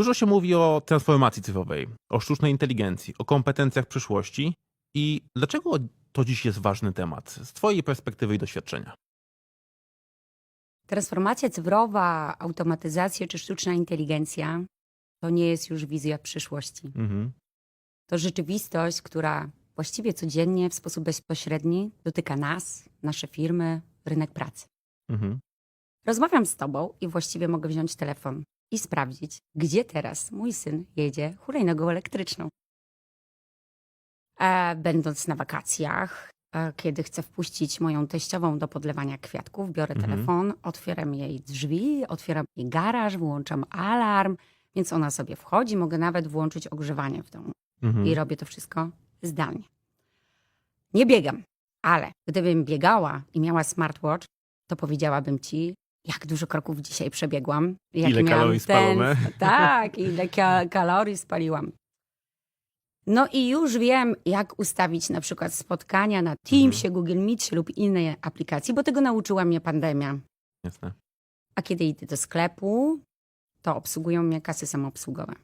Dużo się mówi o transformacji cyfrowej, o sztucznej inteligencji, o kompetencjach przyszłości. I dlaczego to dziś jest ważny temat z Twojej perspektywy i doświadczenia? Transformacja cyfrowa, automatyzacja czy sztuczna inteligencja to nie jest już wizja przyszłości. Mhm. To rzeczywistość, która właściwie codziennie w sposób bezpośredni dotyka nas, nasze firmy, rynek pracy. Mhm. Rozmawiam z tobą i właściwie mogę wziąć telefon i sprawdzić, gdzie teraz mój syn jedzie hulajnogą elektryczną. E, będąc na wakacjach, e, kiedy chcę wpuścić moją teściową do podlewania kwiatków, biorę Mhm. telefon, otwieram jej drzwi, otwieram jej garaż, włączam alarm, więc ona sobie wchodzi, mogę nawet włączyć ogrzewanie w domu Mhm. i robię to wszystko zdalnie. Nie biegam, ale gdybym biegała i miała smartwatch, to powiedziałabym ci, jak dużo kroków dzisiaj przebiegłam. jaki Ile kalorii spalone. Tak, ile ka- kalorii spaliłam. No i już wiem, jak ustawić na przykład spotkania na Teamsie, Google Meet lub innej aplikacji, bo tego nauczyła mnie pandemia. Jasne. A kiedy idę do sklepu, to obsługują mnie kasy samoobsługowe.